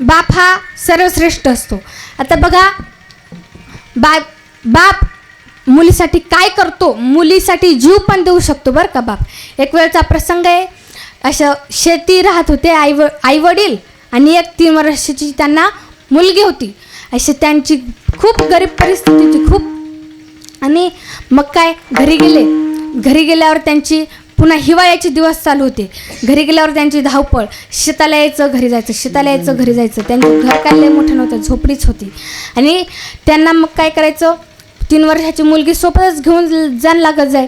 बाप हा सर्वश्रेष्ठ असतो. आता बघा बा बाप मुलीसाठी काय करतो? मुलीसाठी जीव पण देऊ शकतो बरं का बाप. एक वेळचा प्रसंग आहे असं शेती राहत होते आई व आई वडील आणि एक तीन वर्षाची त्यांना मुलगी होती. अशी त्यांची खूप गरीब परिस्थिती खूप आणि मग काय घरी गेले. घरी गेल्यावर त्यांची पुन्हा हिवाळ्याचे दिवस चालू होते. घरी गेल्यावर त्यांची धावपळ शेताला यायचं घरी जायचं शेताला यायचं घरी जायचं. त्यांचं घर काय मोठं नव्हतं झोपडीच होती. आणि त्यांना मग काय करायचं तीन वर्षाची मुलगी सोबतच घेऊन जाण लागत जाय.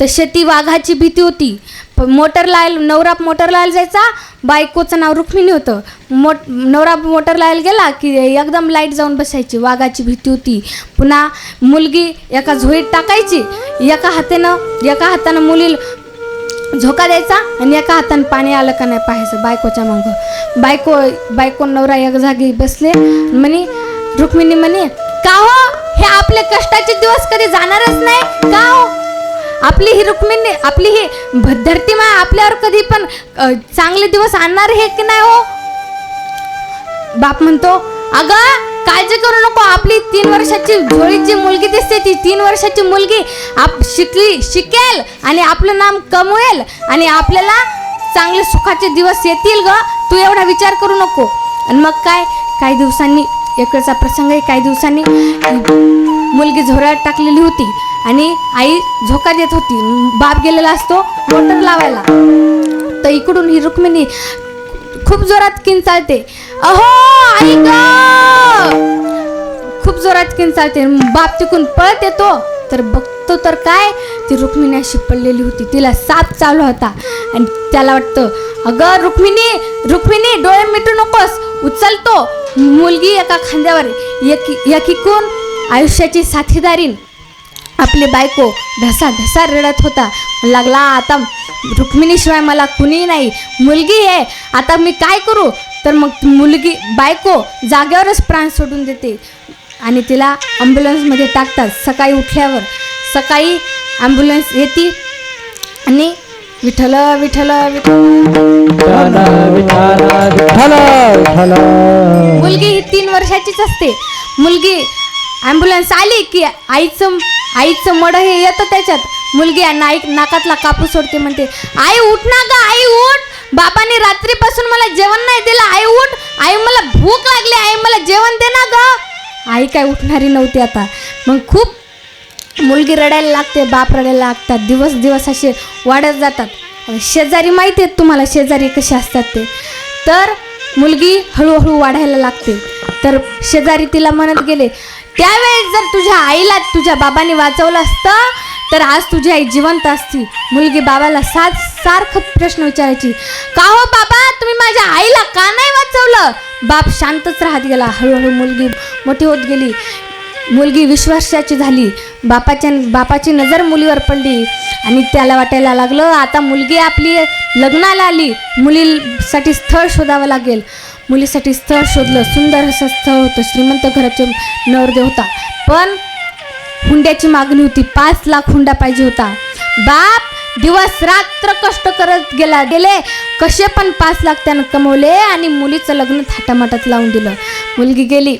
तर शेती वाघाची भीती होती. प- मोटर लायल नवरा मोटर लायला जायचा बायकोचं नाव रुक्मिणी होतं. मोट नवरा मोटर लायला गेला की एकदम लाइट जाऊन बसायची वाघाची भीती होती. पुन्हा मुलगी एका झोळीत टाकायची. एका हातानं एका हातानं मुली झोका द्यायचा आणि एका हातानं पाणी आलं का नाही पाहायचं बायकोच्या मागं. बायको बायको नवरा एक जागी बसले म्हणे रुक्मिणी म्हणे का हो? हे आपले कष्टाचे दिवस कधी जाणारच नाही? का हो? आपली ही रुक्मिणी आपली ही धरती माय आपल्यावर कधी पण चांगले दिवस आणणार हे की नाही हो? बाप म्हणतो अगं काळजी करू नको. आपली तीन वर्षाची झोळीची मुलगी दिसते ती तीन वर्षाची मुलगी आप शिकली शिकेल आणि आपलं नाम कमवेल आणि आपल्याला चांगले सुखाचे दिवस येतील ग. तू एवढा विचार करू नको. आणि मग काय? काही दिवसांनी एकडचा प्रसंग आहे काही दिवसांनी मुलगी झोऱ्यात टाकलेली होती आणि आई झोका देत होती. बाप गेलेला असतो मोटर लावायला. तर इकडून ही रुक्मिणी खूप जोरात किंचाळते अहो आई ग! खूप जोरात किंचाळते बाप तिकून पळत येतो. तर बघतो तर काय ती रुक्मिणी अशी पडलेली होती. तिला साप चालू होता. आणि त्याला वाटतं अगं रुक्मिणी रुक्मिणी डोळे मिटू नकोस. उचलतो. मुलगी एका खांद्यावर एक एकीकून आयुष्याची साथीदारीन आपली बायको ढसा ढसा रडत होता. लागला आता रुक्मिणीशिवाय मला कुणी नाही. मुलगी आहे. आता मी काय करू? तर मग मुलगी बायको जागेवरच प्राण सोडून देते. आणि तिला ॲम्ब्युलन्समध्ये टाकतात सकाळी उठल्यावर. सकाळी ॲम्ब्युलन्स येते आणि विठ्ठल विठ्ठल विठ्ठल. मुलगी ही तीन वर्षाचीच असते. मुलगी ॲम्ब्युलन्स आली की आईचं आईचं मड हे येतं त्याच्यात. मुलगी नाईक नाकातला कापूस सोडते म्हणते आई उठ ना ग आई उठ. बाबाने रात्रीपासून मला जेवण नाही दिलं आई उठ. आई मला भूक लागली आई मला जेवण दे ना ग. आई काय उठणारी नव्हती आता. मग खूप मुलगी रडायला लागते बाप रडायला लागतात दिवस दिवस असे वाढत जातात. शेजारी माहिती आहेत तुम्हाला शेजारी कसे असतात ते. तर मुलगी हळूहळू वाढायला लागते. तर शेजारी तिला म्हणत गेले त्यावेळेस जर तुझ्या आईला तुझ्या बाबाने वाचवलं असतं तर आज तुझी आई जिवंत असती. मुलगी बाबाला सात सारखं प्रश्न विचारायची. का हो बाबा तुम्ही माझ्या आईला का नाही वाचवलं? बाप शांतच राहत गेला. हळूहळू मुलगी मोठी होत गेली. मुलगी विश्वासाची झाली. बापाच्या बापाची नजर मुलीवर पडली. आणि त्याला वाटायला लागलं आता मुलगी आपली लग्नाला आली. मुलीसाठी स्थळ शोधावं लागेल. मुलीसाठी स्थळ शोधलं. सुंदर असं स्थळ होतं. श्रीमंत घराचे नवरदेव होता. पण हुंड्याची मागणी होती. पाच लाख हुंडा पाहिजे होता. बाप दिवस रात्र कष्ट करत गेला गेले. कसे पण पाच लाख त्यानं कमवले आणि मुलीचं लग्न थाटामाटात लावून दिलं. मुलगी गेली.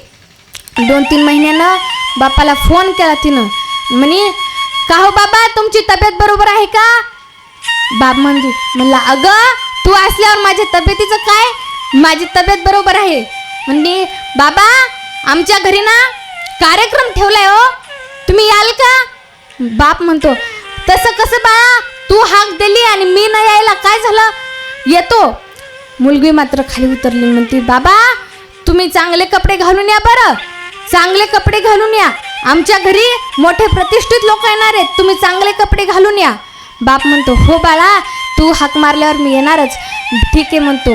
दोन तीन महिन्यानं बापाला फोन केला तिनं. म्हणे का हो बाबा तुमची तब्येत बरोबर आहे का? बाप म्हणजे म्हणला अगं तू असल्यावर माझ्या तब्येतीचं काय? माझी तब्येत बरोबर आहे. म्हणजे बाबा आमच्या घरी ना कार्यक्रम ठेवलाय हो. तुम्ही याल का? बाप म्हणतो तसं कसं बाळा? तू हाक दिली आणि मी न यायला काय झालं? येतो. मुलगी मात्र खाली उतरली म्हणते बाबा तुम्ही चांगले कपडे घालून या बरं. चांगले कपडे घालून या. आमच्या घरी मोठे प्रतिष्ठित लोक येणार आहेत. तुम्ही चांगले कपडे घालून या. बाप म्हणतो हो बाळा तू हाक मारल्यावर मी येणारच. ठीक आहे म्हणतो.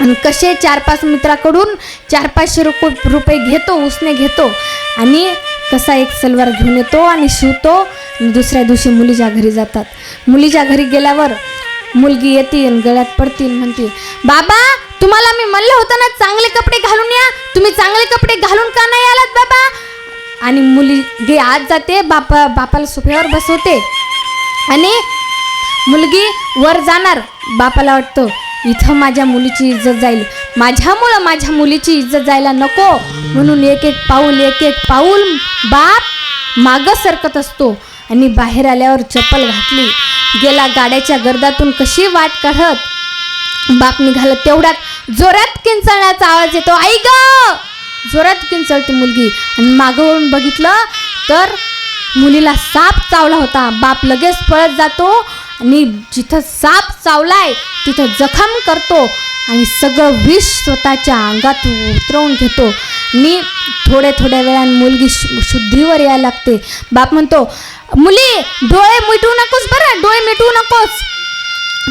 आणि कसे चार पाच मित्राकडून चार पाचशे रुपये रुपये घेतो उसने घेतो. आणि कसा एक सलवार घेऊन येतो आणि शिवतो. आणि दुसऱ्या दिवशी मुलीच्या घरी जातात. मुलीच्या घरी गेल्यावर मुलगी येते आणि गळ्यात पडतील म्हणतील म्हणते बाबा तुम्हाला मी म्हणलं होतं ना चांगले कपडे घालून या. तुम्ही चांगले कपडे घालून का नाही आलात बाबा? आणि मुली गे आत जाते बापा बापाला सोफ्यावर बसवते. आणि मुलगी वर जाणार. बापाला वाटतं इथं माझ्या मुलीची इज्जत जाईल. माझ्यामुळं माझ्या मुलीची इज्जत जायला नको. म्हणून एक एक पाऊल एक एक पाऊल बाप मागं सरकत असतो. आणि बाहेर आल्यावर चप्पल घातली. गेला गाड्याच्या गर्दातून कशी वाट काढत? बाप निघालं तेवढ्यात. जोरात किंचळण्याचा आवाज येतो आई ग! जोरात किंचळते मुलगी. आणि मागवरून बघितलं तर मुलीला साप चावला होता. बाप लगेच पळत जातो. आणि जिथं साप चावलाय तिथं जखम करतो आणि सगळं विष स्वतःच्या अंगात उतरवून घेतो. मी थोड्या थोड्या वेळाने मुलगी शुद्धीवर यायला लागते. बाप म्हणतो मुली डोळे मिटवू नकोस बरं डोळे मिटवू नकोस.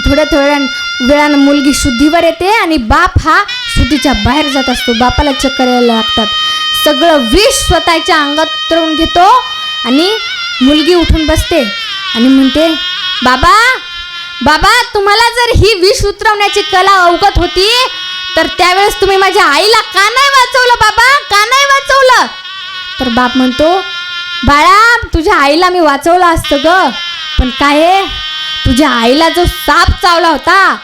थोड्या थोड्या वेळानं मुलगी शुद्धीवर येते आणि बाप हा शुद्धीच्या बाहेर जात असतो. बापाला चक्कर यायला लागतात. सगळं विष स्वतःच्या अंगात उतरवून घेतो आणि मुलगी उठून बसते आणि म्हणते बाबा बाबा तुम्हाला जर ही विष उतरवण्याची कला अवगत होती तर त्यावेळेस तुम्ही माझ्या आईला का नाही वाचवलं बाबा? का नाही वाचवलं? तर बाप म्हणतो बाळा तुझ्या आईला मी वाचवलं असतं ग. पण काय आहे तुझ्या आईला जो साप चावला होता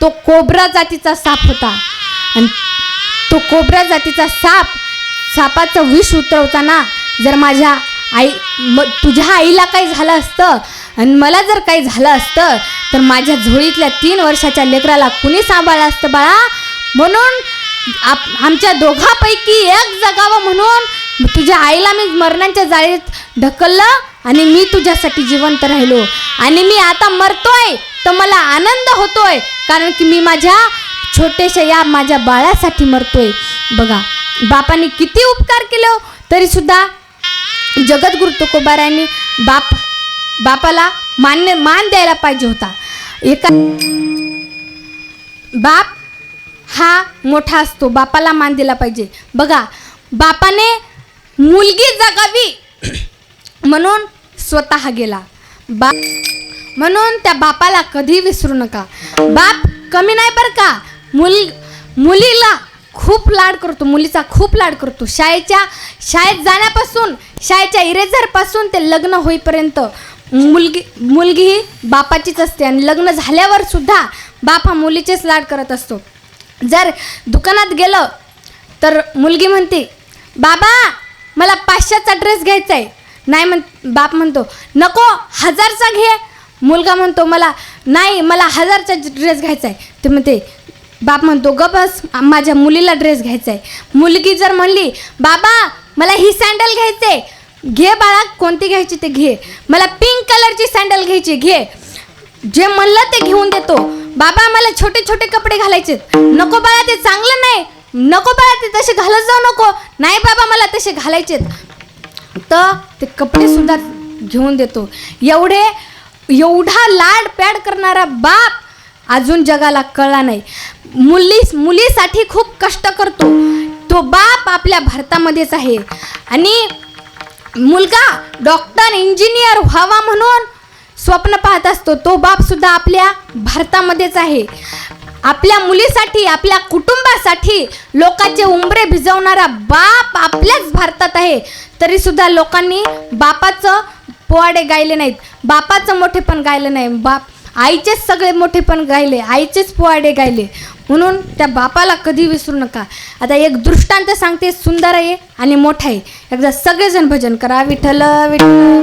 तो कोबरा जातीचा साप होता. आणि तो कोबरा जातीचा साप सापाचं विष उतरवताना जर माझ्या आई म तुझ्या आईला काही झालं असतं आणि मला जर काही झालं असतं तर माझ्या झोळीतल्या तीन वर्षाच्या लेकराला कुणी सांभाळलं असतं बाळा? म्हणून आप आमच्या दोघापैकी एक जगावं म्हणून तुझ्या आईला मी मरणांच्या जाळीत ढकललं आणि मी तुझ्यासाठी जिवंत राहिलो. आणि मी आता मरतोय तर मला आनंद होतोय कारण की मी माझ्या छोट्याशा या माझ्या बाळासाठी मरतोय. बघा बापाने किती उपकार केले हो, तरीसुद्धा जगद्गुरु तुकोबारायांनी बाप बापाला मान्य मान द्यायला पाहिजे होता. एका बाप हा मोठा असतो. बापाला मान दिला पाहिजे. बघा बापाने मुलगी जगावी म्हणून स्वतः गेला. बाप म्हणून त्या बापाला कधी विसरू नका. बाप कमी नाही बरं का? मुल मुलीला खूप लाड करतो. मुलीचा खूप लाड करतो. शाळेच्या शाळेत जाण्यापासून शाळेच्या इरेझरपासून ते लग्न होईपर्यंत मुलगी मुलगी ही बापाचीच असते आणि लग्न झाल्यावर सुद्धा बाप हा मुलीचेच लाड करत असतो. जर दुकानात गेलं तर मुलगी म्हणते बाबा मला पाचशेचा ड्रेस घ्यायचा आहे नाही म्हण बाप म्हणतो नको हजारचा घे. मुलगा म्हणतो मला नाही मला हजारचा ड्रेस घ्यायचा आहे ते म्हणते बाप म्हणतो ग बस माझ्या मुलीला ड्रेस घ्यायचा आहे मुलगी जर म्हणली बाबा मला ही सँडल घ्यायचे घे बाळा कोणती घ्यायची ते घे. मला पिंक कलरची सँडल घ्यायची घे. जे म्हणलं ते घेऊन देतो. बाबा मला छोटे छोटे कपडे घालायचे नको बाळा ते चांगलं नाही. नको बाळा ते तसे घालत जाऊ नको. नाही बाबा मला तसे घालायचे तर ते कपडे सुद्धा घेऊन देतो. एवढे एवढा लाड पॅड करणारा बाप अजून जगाला कळला नाही. मुली मुलीसाठी खूप कष्ट करतो. तो बाप आपल्या भारतामध्येच आहे. आणि मुलगा डॉक्टर इंजिनियर व्हावा म्हणून स्वप्न पाहत असतो. तो बाप सुद्धा आपल्या भारतामध्येच आहे. आपल्या मुलीसाठी आपल्या कुटुंबासाठी लोकांचे उंबरे भिजवणारा बाप आपल्याच भारतात आहे. तरी सुद्धा लोकांनी बापाचं पोवाडे गायले नाहीत. बापाचं मोठेपण गायलं नाही. बाप आईचेच सगळे मोठेपण गायले. आईचेच पोवाडे गायले. म्हणून त्या बापाला कधी विसरू नका. आता एक दृष्टांत सांगते सुंदर आहे आणि मोठा आहे. एकदा सगळेजण भजन करा. विठ्ठल विठ्ठल.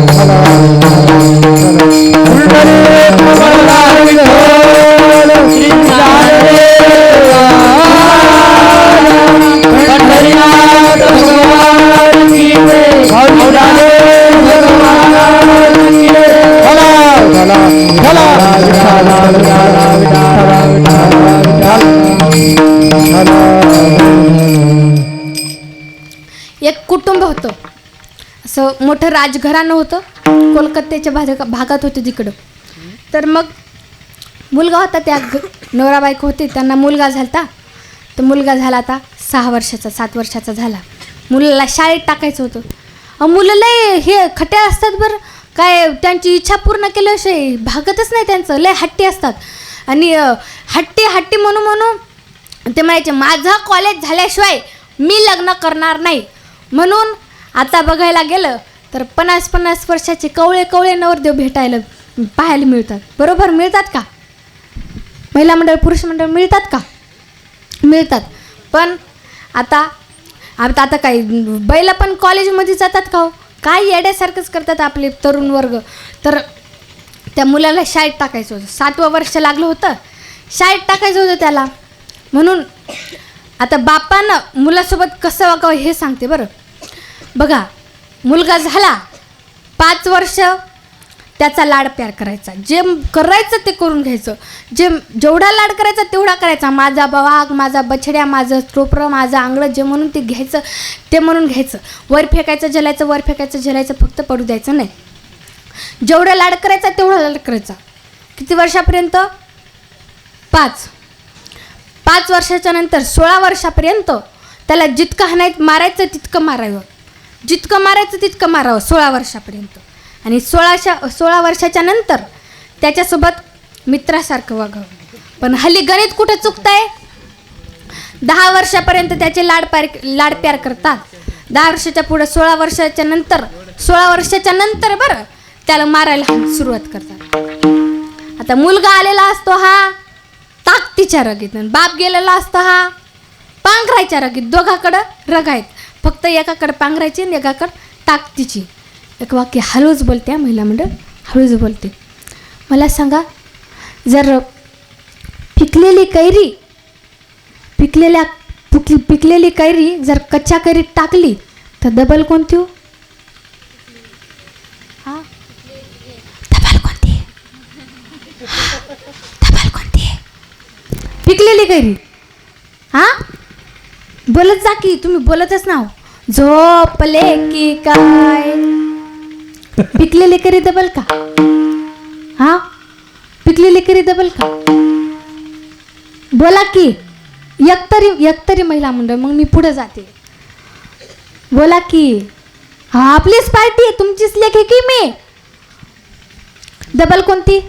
एक कुटुंब होतं. असं मोठं राजघराणं होतं. कोलकात्याच्या भाग भागात होतं तिकडं. तर मग मुलगा होता त्या नवरा बायको होते. त्यांना मुलगा झालता. तर मुलगा झाला आता सहा वर्षाचा सात वर्षाचा झाला. मुलाला शाळेत टाकायचं होतं. मुलं लय हे खटे असतात बरं. काय त्यांची इच्छा पूर्ण केल्याशिवाय भागतच नाही त्यांचं. लय हट्टी असतात. आणि अ, हट्टी हट्टी म्हणू म्हणू ते म्हणायचे माझं कॉलेज झाल्याशिवाय मी लग्न करणार नाही. म्हणून आता बघायला गेलं तर पन्नास पन्नास वर्षाचे कवळे कवळे नवरदेव भेटायला पाहायला मिळतात. बरोबर मिळतात का? महिला मंडळ पुरुष मंडळ मिळतात का? मिळतात. पण आता आता आता काही बैला पण कॉलेजमध्ये जातात का हो? काय येड्यासारखंच करतात आपले तरुण वर्ग. तर त्या मुलाला शाळेत टाकायचं होतं. सातवं वर्ष लागलं होतं. शाळेत टाकायचं होतं त्याला. म्हणून आता बापानं मुलासोबत कसं वागावं हे सांगते बरं. बघा मुलगा झाला पाच वर्ष त्याचा लाड प्यार करायचा. जे करायचं ते करून घ्यायचं. जे जेवढा लाड करायचा तेवढा करायचा. माझा वाघ माझा बछड्या माझं टोपरं माझं आंगळं जे म्हणून ते घ्यायचं ते म्हणून घ्यायचं. वर फेकायचं जलायचं वर फेकायचं जलायचं फक्त पडू द्यायचं नाही. जेवढा लाड करायचा तेवढा लाड करायचा. किती वर्षापर्यंत? पाच. पाच वर्षाच्या नंतर सोळा वर्षापर्यंत त्याला जितकं हाणाय मारायचं तितकं मारावं. जितकं मारायचं तितकं मारावं सोळा वर्षापर्यंत. आणि सोळाशा सोळा वर्षाच्या नंतर त्याच्यासोबत मित्रासारखं वागावं. पण हल्ली गणित कुठं चुकतंय? दहा वर्षापर्यंत त्याचे लाड प्यार लाडप्यार करतात. दहा वर्षाच्या पुढं सोळा वर्षाच्या नंतर सोळा वर्षाच्या नंतर बरं त्याला मारायला सुरुवात करतात. आता मुलगा आलेला असतो हा ताकतीच्या रगीत. बाप गेलेला असतो हा पांघरायच्या रगीत. दोघाकडं रगायत. आहेत फक्त एकाकडं पांघरायची आणि एकाकडं ताकतीची एक वाक्य हळूच बोलते महिला मंडळ हळूच बोलते. मला सांगा जर पिकलेली कैरी पिकलेल्या पिकली पिकलेली कैरी जर कच्च्या कैरीत टाकली तर डबल कोणती हो? डबल कोणती? डबल कोणती? पिकलेली कैरी. हा? बोलत जा की तुम्ही बोलतच ना हो. झोपले की काय? पिकलेली कैरी डबल का? हा? पिकलेली करी डबल का? बोला की एकतरी एकतरी महिला मंडळ मग मी पुढे जाते. बोला की हा आपलीच पार्टी आहे तुमचीच लेख आहे की मी. डबल कोणती?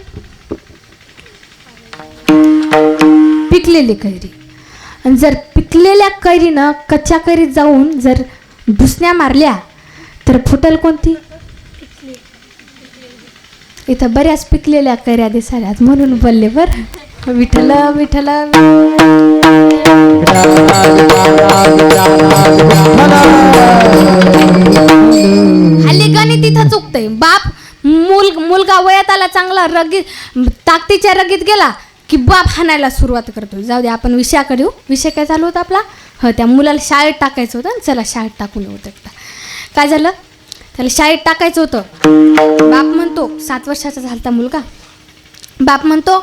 पिकलेली कैरी आणि जर पिकलेल्या कैरीनं कच्च्या कैरीत जाऊन जर भुसण्या मारल्या तर फुटल कोणती? इथं बऱ्याच पिकलेल्या कैऱ्या दिसाल्यात म्हणून बोलले बर. विठ्ठल विठ्ठल. हल्ली गणित इथं चुकतंय. बाप मुल मुलगा वयात आला चांगला रगीत ताकदीच्या रगीत गेला की बाप हाणायला सुरुवात करतो जाऊ दे आपण विषयाकडे येऊ. विषय काय चालू होता आपला? हो त्या मुलाला शाळेत टाकायचं होतं चला शाळेत टाकून होतं काय झालं? त्याला शाळेत टाकायचं होतं. बाप म्हणतो सात वर्षाचा झालता मुलगा. बाप म्हणतो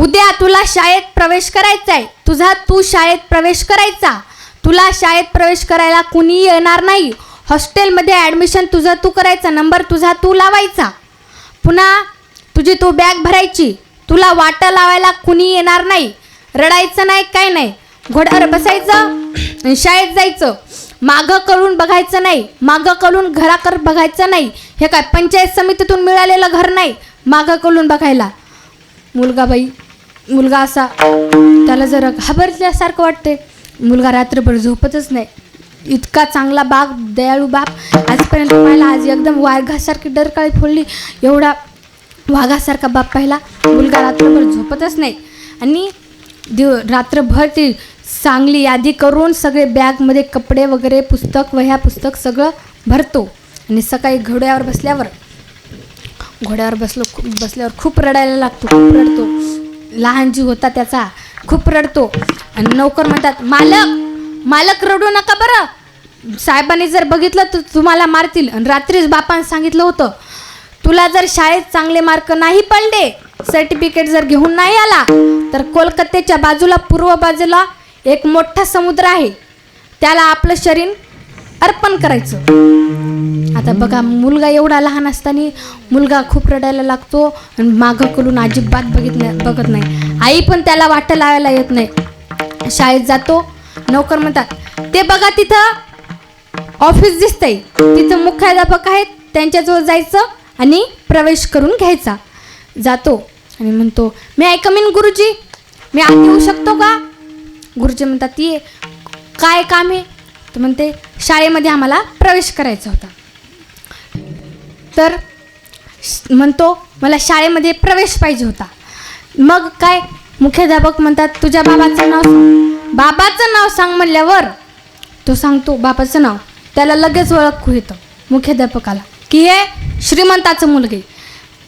उद्या तुला शाळेत प्रवेश करायचा आहे तुझा तू शाळेत प्रवेश करायचा. तुला शाळेत प्रवेश करायला कुणी येणार नाही. हॉस्टेलमध्ये ॲडमिशन तुझा तू करायचा. नंबर तुझा तू लावायचा. पुन्हा तुझी तू बॅग भरायची. तुला वाटं लावायला कुणी येणार नाही. रडायचं नाही काय नाही. घोड्यावर बसायचं शाळेत जायचं. मागं करून बघायचं नाही मागं करून घराकर बघायचं नाही. हे काय पंचायत समितीतून मिळालेलं घर नाही मागं करून बघायला. मुलगा बाई मुलगा असा त्याला जरा घाबरल्यासारखं वाटते मुलगा रात्रभर झोपतच नाही. इतका चांगला बाप दयाळू बाप. आजपर्यंत पाहिला आज एकदम वाघासारखी डरकाळी फोडली. एवढा वाघासारखा बाप पाहिला. मुलगा रात्रभर झोपतच नाही. आणि दिव रात्रभर ती चांगली यादी करून सगळे बॅगमध्ये कपडे वगैरे पुस्तक वह्या पुस्तक सगळं भरतो. आणि सकाळी घोड्यावर बसल्यावर घोड्यावर बसलो खूप बसल्यावर खूप रडायला लागतो खूप रडतो. लहान जीव होता त्याचा खूप रडतो. आणि नोकर म्हणतात मालक मालक रडू नका बरं. साहेबांनी जर बघितलं तर तुम्हाला मारतील. आणि रात्रीच बापानं सांगितलं होतं तुला जर शाळेत चांगले मार्क नाही पडले सर्टिफिकेट जर घेऊन नाही आला तर कोलकात्याच्या बाजूला पूर्व बाजूला एक मोठा समुद्र आहे. त्याला आपलं शरीर अर्पण करायचं. आता बघा मुलगा एवढा लहान असताना मुलगा खूप रडायला लागतो आणि मागं करून अजिबात बघित नाही बघत नाही. आई पण त्याला वाटं लावायला येत नाही. शाळेत जातो नोकर म्हणतात ते बघा तिथं ऑफिस दिसतंय. तिथं मुख्याध्यापक आहेत त्यांच्याजवळ जायचं आणि प्रवेश करून घ्यायचा. जातो आणि म्हणतो मी आय कमीन गुरुजी मी आत येऊ शकतो का? गुरुजी म्हणतात ये काय काम आहे? तर म्हणते शाळेमध्ये आम्हाला प्रवेश करायचा होता. तर म्हणतो मला शाळेमध्ये प्रवेश पाहिजे होता. मग काय? मुख्याध्यापक म्हणतात तुझ्या बाबाचं नाव बाबाचं नाव सांग म्हणल्यावर? तो सांगतो बाबाचं नाव. त्याला लगेच ओळखू येतं मुख्याध्यापकाला की हे श्रीमंताचं मुलगी.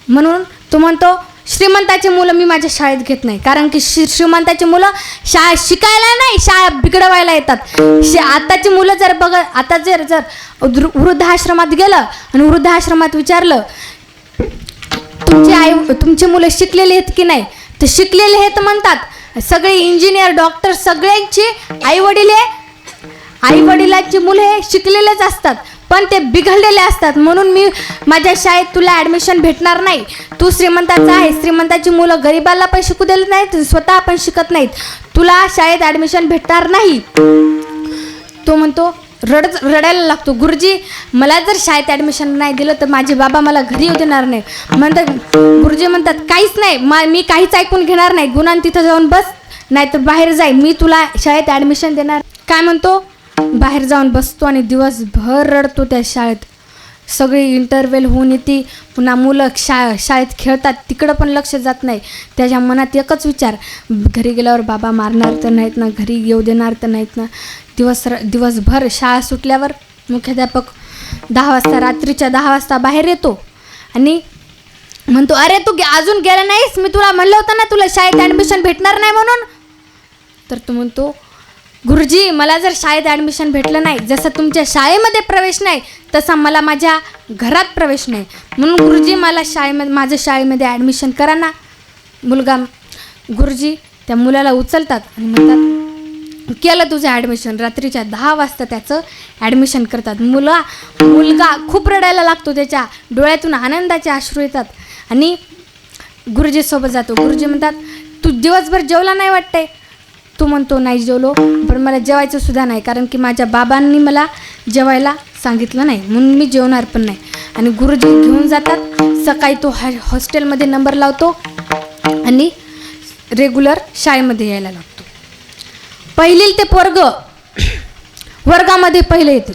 म्हणून तो म्हणतो श्रीमंताची मुलं मी माझ्या शाळेत घेत नाही. कारण की श्री श्रीमंताची मुलं शाळा शिकायला नाही शाळा बिघडवायला येतात. शे आताची मुलं जर बघ आता जर जर वृद्धाश्रमात गेलं आणि वृद्धाश्रमात विचारलं तुमचे आई तुमचे मुलं शिकलेले आहेत की नाही? तर शिकलेले आहेत म्हणतात. सगळे इंजिनियर डॉक्टर सगळ्यांचे आई वडील हे आई वडिलांची मुलं हे शिकलेलेच असतात. पण ते बिघडलेले असतात. म्हणून मी माझ्या शाळेत तुला ॲडमिशन भेटणार नाही. तू श्रीमंताचा आहे. श्रीमंताची मुलं गरीबाला पण शिकू दिले नाहीत स्वतः पण शिकत नाहीत. तुला शाळेत ॲडमिशन भेटणार नाही. तो म्हणतो रड रडायला लागतो. गुरुजी मला जर शाळेत ॲडमिशन नाही दिलं तर माझे बाबा मला घरी येऊ देणार नाही. म्हणतात गुरुजी म्हणतात काहीच नाही. मा मी काहीच ऐकून घेणार नाही. गुणान तिथं जाऊन बस. नाहीतर बाहेर जाय. मी तुला शाळेत ॲडमिशन देणार. काय म्हणतो? बाहेर जाऊन बसतो आणि दिवसभर रडतो त्या शाळेत. सगळी इंटरवेल होऊन येते. पुन्हा मुलं शा शाळेत खेळतात. तिकडं पण लक्ष जात नाही. त्याच्या मनात एकच विचार. घरी गेल्यावर बाबा मारणार तर नाहीत ना घरी येऊ देणार तर नाहीत ना. दिवस दिवसभर शाळा सुटल्यावर मुख्याध्यापक दहा वाजता रात्रीच्या दहा वाजता बाहेर येतो आणि म्हणतो अरे तू गे- अजून गेला नाहीस? मी तुला म्हणलं होतं ना तुला शाळेत ॲडमिशन भेटणार नाही म्हणून. तर तो म्हणतो गुरुजी मला जर शाळेत ॲडमिशन भेटलं नाही जसं तुमच्या शाळेमध्ये प्रवेश नाही तसा मला माझ्या घरात प्रवेश नाही. म्हणून गुरुजी मला शाळेमध्ये माझं शाळेमध्ये ॲडमिशन करा ना. मुलगा गुरुजी त्या मुलाला उचलतात आणि म्हणतात केलं तुझं ॲडमिशन रात्रीच्या दहा वाजता त्याचं ॲडमिशन करतात. मुला मुलगा खूप रडायला लागतो त्याच्या डोळ्यातून आनंदाचे अश्रू येतात आणि गुरुजीसोबत जातो. गुरुजी म्हणतात तू दिवसभर जेवला नाही वाटतंय? तो म्हणतो नाही जेवलो. पण मला जेवायचं सुद्धा नाही कारण की माझ्या बाबांनी मला जेवायला सांगितलं नाही. म्हणून मी जेवणार पण नाही. आणि गुरुजी घेऊन जातात. सकाळी तो हा हॉस्टेलमध्ये नंबर लावतो आणि रेग्युलर शाळेमध्ये यायला लागतो. पहिलील ते पोरग वर्गामध्ये पहिले येते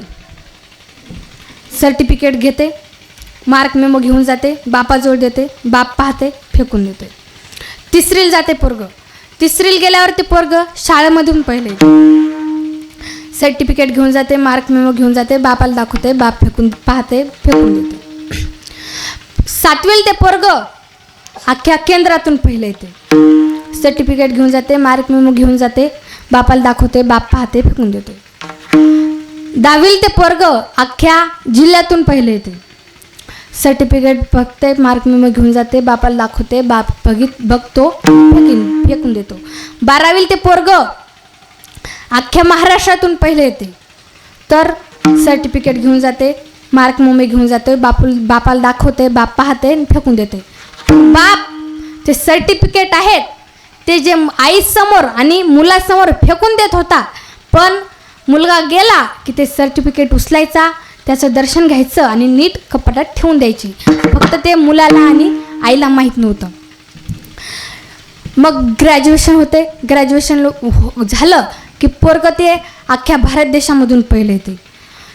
सर्टिफिकेट घेते मार्क मेमो घेऊन जाते बापाजवळ देते बाप पाहते फेकून देते. तिसरीला जाते पोरगं. तिसरीला गेल्यावर ते पोरग शाळेमधून पहिले. येते सर्टिफिकेट घेऊन जाते मार्क मेमो घेऊन जाते बापाला दाखवते बाप फेकून पाहते फेकून देते. सातवील ते पोरग अख्ख्या केंद्रातून पहिले येते सर्टिफिकेट घेऊन जाते मार्क मेमो घेऊन जाते बापाला दाखवते बाप पाहते फेकून देते. दहावील ते पोरग अख्ख्या जिल्ह्यातून पहिले येते सर्टिफिकेट बघते मार्क मेमो घेऊन जाते बापाला दाखवते बाप बघित बघतो फेकीन फेकून देतो. बारावील ते पोरग अख्ख्या महाराष्ट्रातून पहिले येते. तर सर्टिफिकेट घेऊन जाते मार्क मोमे घेऊन जाते बापू बापाला दाखवते बाप पाहते आणि फेकून देते. बाप ते सर्टिफिकेट आहेत ते जे आईसमोर आणि मुलासमोर फेकून देत होता पण मुलगा गेला की ते सर्टिफिकेट उचलायचा त्याचं दर्शन घ्यायचं आणि नीट कपाटात ठेवून द्यायची. फक्त ते मुलाला आणि आईला माहीत नव्हतं. मग ग्रॅज्युएशन होते. ग्रॅज्युएशन हो- झालं की पोरग ते अख्ख्या भारत देशामधून पहिले येते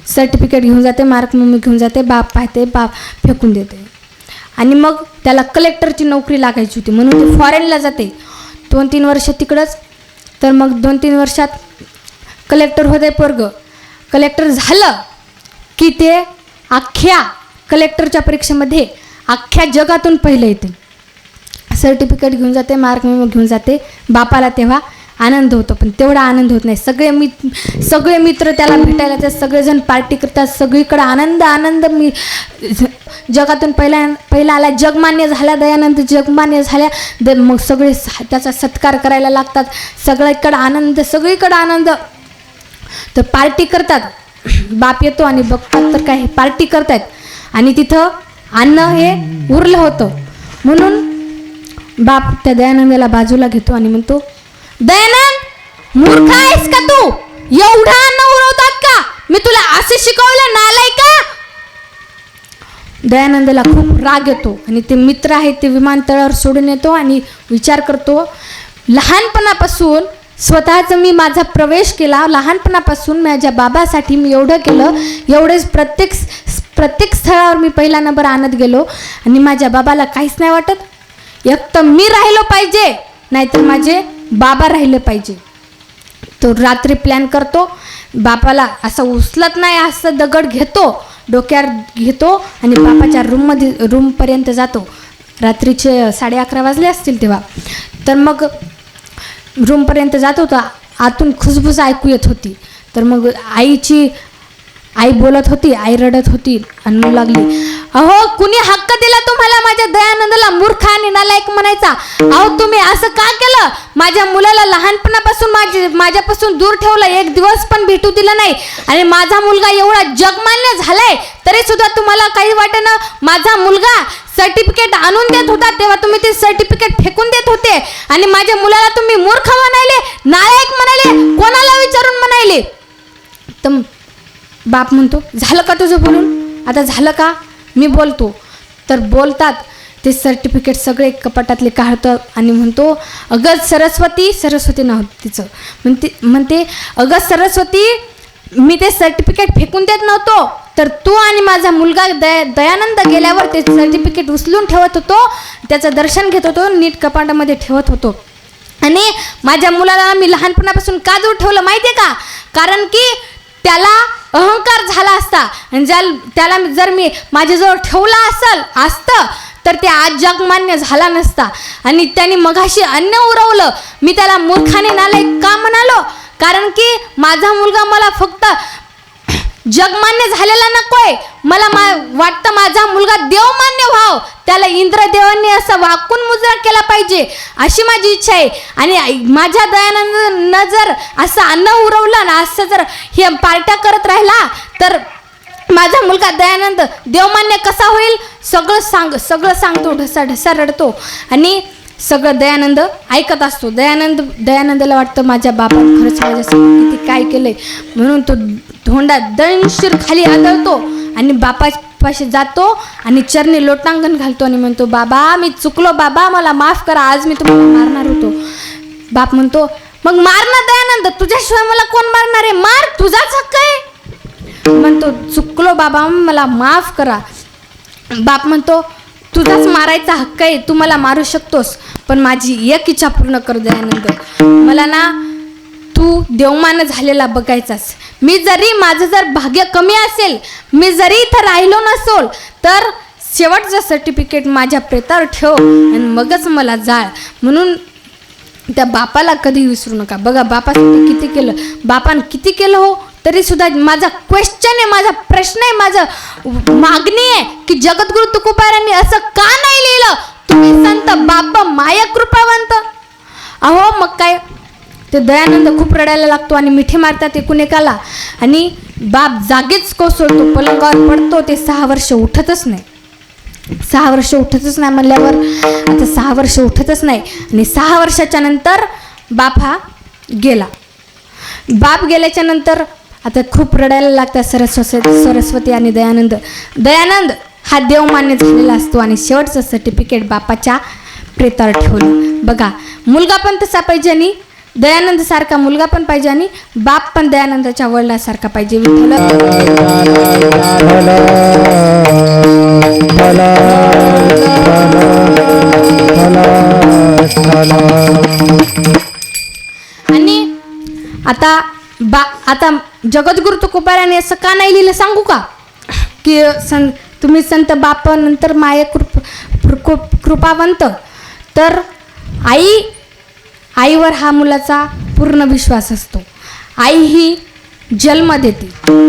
सर्टिफिकेट घेऊन जाते मार्क मम्मी घेऊन जाते बाप पाहते बाप फेकून देते. आणि मग त्याला कलेक्टरची नोकरी लागायची होती. म्हणून ते फॉरेनला जाते. दोन तीन वर्ष तिकडंच. तर मग दोन तीन वर्षात कलेक्टर होते पोरग. कलेक्टर झालं. की ते अख्ख्या कलेक्टरच्या परीक्षेमध्ये अख्ख्या जगातून पहिलं येते. सर्टिफिकेट घेऊन जाते मार्क घेऊन जाते बापाला तेव्हा आनंद होतो. पण तेवढा आनंद होत नाही. सगळे मित सगळे मित्र त्याला भेटायला येतात सगळेजण पार्टी करतात सगळीकडे आनंद आनंद मी जगातून पहिला पहिला आला जगमान्य झाला दयानंद जगमान्य झाल्या द मग सगळे स- त्याचा सत्कार करायला लागतात. सगळीकडं आनंद सगळीकडं आनंद. तर पार्टी करतात. बाप येतो आणि बघतात तर काय पार्टी करतायत. आणि तिथं अन्न हे उरलं होतं. म्हणून बाप त्या दयानंदाला बाजूला घेतो आणि म्हणतो दयानंद मूर्ख आहेस का तू? एवढा अन्न उरवतात का? मी तुला असे शिकवलं नालाय का? दयानंदला खूप राग येतो आणि ते मित्र आहेत ते विमानतळावर सोडून येतो आणि विचार करतो लहानपणापासून स्वतःच मी माझा प्रवेश केला. लहानपणापासून माझ्या बाबासाठी मी एवढं केलं. एवढेच प्रत्येक प्रत्येक स्थळावर मी पहिला नंबर आणत गेलो. आणि माझ्या बाबाला काहीच नाही वाटत. एक तर मी राहिलो पाहिजे नाहीतर माझे बाबा राहिले पाहिजे. तो रात्री प्लॅन करतो. बापाला असं उचलत नाही असं दगड घेतो डोक्यावर घेतो आणि बापाच्या रूममध्ये रूमपर्यंत जातो. रात्रीचे साडे अकरा वाजले असतील तेव्हा. तर मग रूमपर्यंत जात होता. आतून खुसबुस ऐकू येत होती. तर मग आईची आई बोलत होती आई रडत होती आणि म्हणू लागली अहो कुणी हक्क दिला तुम्हाला माझ्या दयानंदला? मूर्ख आणि नालायक म्हणायचा. अहो तुम्ही असं का केलं? माझ्या मुलाला लहानपणापासून माझे माझ्यापासून दूर ठेवलं एक दिवस पण भेटू दिलं नाही. आणि माझा मुलगा एवढा जगमान्य झालाय तरी सुद्धा तुम्हाला काही वाटेना माझा मुलगा सर्टिफिकेट आणून देत होता तेव्हा तुम्ही ते सर्टिफिकेट फेकून देत होते. आणि माझ्या मुलाला तुम्ही मूर्ख म्हणायले नालायक म्हणाले कोणाला विचारून म्हणायले? तर बाप म्हणतो झालं का तुझं बोलून? आता झालं का? मी बोलतो. तर बोलतात ते सर्टिफिकेट सगळे कपाटातले काढतं आणि म्हणतो अगं सरस्वती सरस्वती नाव तिचं. म्हणते म्हणते अगं सरस्वती मी ते सर्टिफिकेट फेकून देत नव्हतो. तर तू आणि माझा मुलगा दया दयानंद गेल्यावर ते सर्टिफिकेट उचलून ठेवत होतो. त्याचं दर्शन घेत होतो नीट कपाटामध्ये ठेवत होतो. आणि माझ्या मुलाला मी लहानपणापासून का दूर ठेवलं माहिती आहे का? कारण की त्याला अहंकार झाला असता. ज्या त्याला जर मी माझ्याजवळ ठेवला असल असतं तर ते आज जगमान्य झाला नसता. आणि त्याने मघाशी अन्न उरवलं. मी त्याला मूर्खाने नालायक का म्हणालो? कारण की माझा मुलगा मला फक्त जगमान्य झालेला नकोय. मला मा वाटतं माझा मुलगा देवमान्य व्हाव. त्याला इंद्रदेवांनी असा वाकून मुजरा केला पाहिजे अशी माझी इच्छा आहे. आणि माझ्या दयानंद जर असं अन्न उरवलं ना असं जर हे पार्ट्या करत राहिला तर माझा मुलगा दयानंद देवमान्य कसा होईल? सगळं सांग सगळं सांगतो ढसा ढसा रडतो. आणि सगळं दयानंद ऐकत असतो. दयानंद दयानंदला वाटतं माझ्या बापाने खरंच माझ्यासाठी किती काय केलंय. म्हणून तो धोंडा दयनशीर खाली आदळतो आणि बापा पाशी जातो आणि चरणी लोटांगण घालतो आणि म्हणतो बाबा मी चुकलो बाबा मला माफ करा आज मी तुम्हाला मारणार होतो. बाप म्हणतो मग मार ना दयानंद तुझ्याशिवाय मला कोण मारणार आहे? मार तुझाच हक्क आहे. म्हणतो चुकलो बाबा मला माफ करा. बाप म्हणतो तुझाच मारायचा हक्क आहे तू मला मारू शकतोस पण माझी एक इच्छा पूर्ण कर दयानंद. मला ना तू देवमान झालेला बघायचास. मी जरी माझं जर भाग्य कमी असेल मी जरी इथं राहिलो नसोल तर शेवटचं सर्टिफिकेट माझ्या प्रेतावर ठेव आणि मगच मला जाळ. म्हणून त्या बापाला कधी विसरू नका. बघा बापासाठी किती केलं? बापान किती केलं हो? तरी सुद्धा माझा क्वेश्चन आहे माझा प्रश्न आहे माझं मागणी आहे की जगद्गुरु तुकोबारांनी असं का नाही लिहिलं? तुम्ही संत बाप माया कृपावंत. अहो मग काय ते दयानंद खूप रडायला लागतो आणि मिठी मारतात एकूण एकाला आणि बाप जागीच कोसळतो पलंगावर पडतो ते सहा वर्ष उठतच नाही. सहा वर्ष उठतच नाही म्हणल्यावर आता सहा वर्ष उठतच नाही. आणि सहा वर्षाच्या नंतर बाप हा गेला. बाप गेल्याच्यानंतर आता खूप रडायला लागतात सरस्वती सरस्वती आणि दयानंद. दयानंद हा देवमान्य झालेला असतो आणि शेवटचं सर्टिफिकेट बापाच्या प्रेतावर ठेवलं. बघा मुलगा पण तसा पाहिजे आणि दयानंद सारखा मुलगा पण पाहिजे आणि बाप पण दयानंदाच्या वडिलासारखा पाहिजे. आणि आता बा आता जगद्गुरु तुकोबाराने असं का नाही लिहिलं सांगू का? की सं तुम्ही संत बाप नंतर माया कृप कृप- कृपावंत. तर आई आईवर हा मुलाचा पूर्ण विश्वास असतो. आई ही जन्म देते.